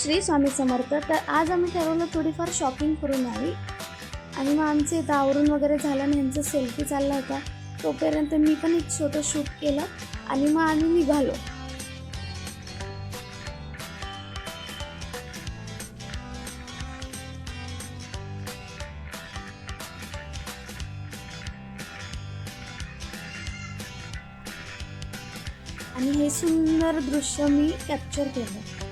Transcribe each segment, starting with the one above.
श्री स्वामी समर्थ. तर आज आम्ही ठरवलं थोडीफार शॉपिंग करून यावी आणि मग आमचे इथं आवरून वगैरे झालं आणि ह्यांचं सेल्फी चालला होता. तोपर्यंत मी पण एक छोटं शूट केलं आणि मग आम्ही निघालो. आणि हे सुंदर दृश्य मी कॅप्चर केलं.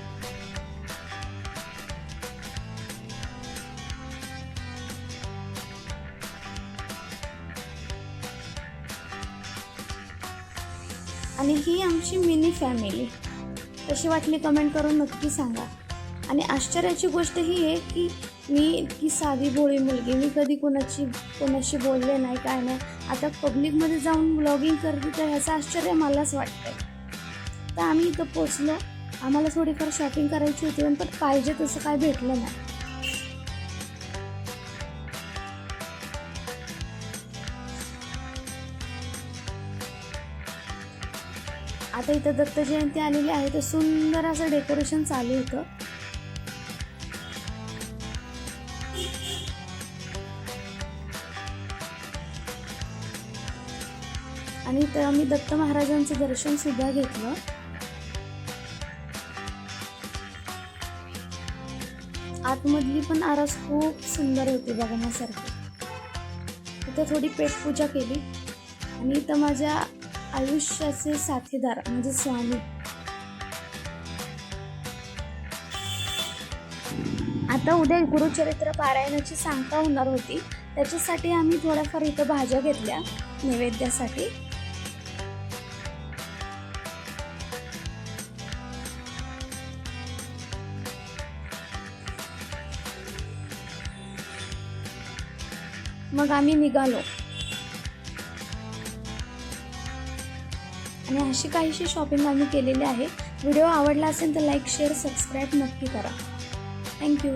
आणि ही आमची मिनी फॅमिली. कशी वाटली कमेंट करून नक्की सांगा. आणि आश्चर्याची गोष्ट ही आहे की मी इतकी साधी भोळी मुलगी मी कधी कोणाची कोणाशी बोलले नाही काय नाही. आता पब्लिकमध्ये जाऊन ब्लॉगिंग करते तर ह्याचं आश्चर्य मलाच वाटतं तर आम्ही इथं पोचलो आम्हाला थोडीफार शॉपिंग करायची होती पण पाहिजे तसं काय भेटलं नाही. आता इथं दत्त जयंती आलेली आहे तर सुंदर असं डेकोरेशन चालू होतं आणि इथं आम्ही दत्त महाराजांचं दर्शन सुद्धा घेतलं. आतमधली पण आरस खूप सुंदर होती बघण्यासारखी. इथं थोडी पेटपूजा केली. आणि इथं माझ्या आयुष्याचे साथीदार म्हणजे स्वामी. आता उद्या गुरुचरित्र पारायणाची सांगता होणार होती. त्याच्यासाठी आम्ही थोड्याफार इथं भाज्या घेतल्या नैवेद्यासाठी. मग आम्ही निघालो. आणि अशी काहीशी शॉपिंग आम्ही केलेली आहे. व्हिडिओ आवडला असेल तर लाईक शेअर सबस्क्राईब नक्की करा. थँक्यू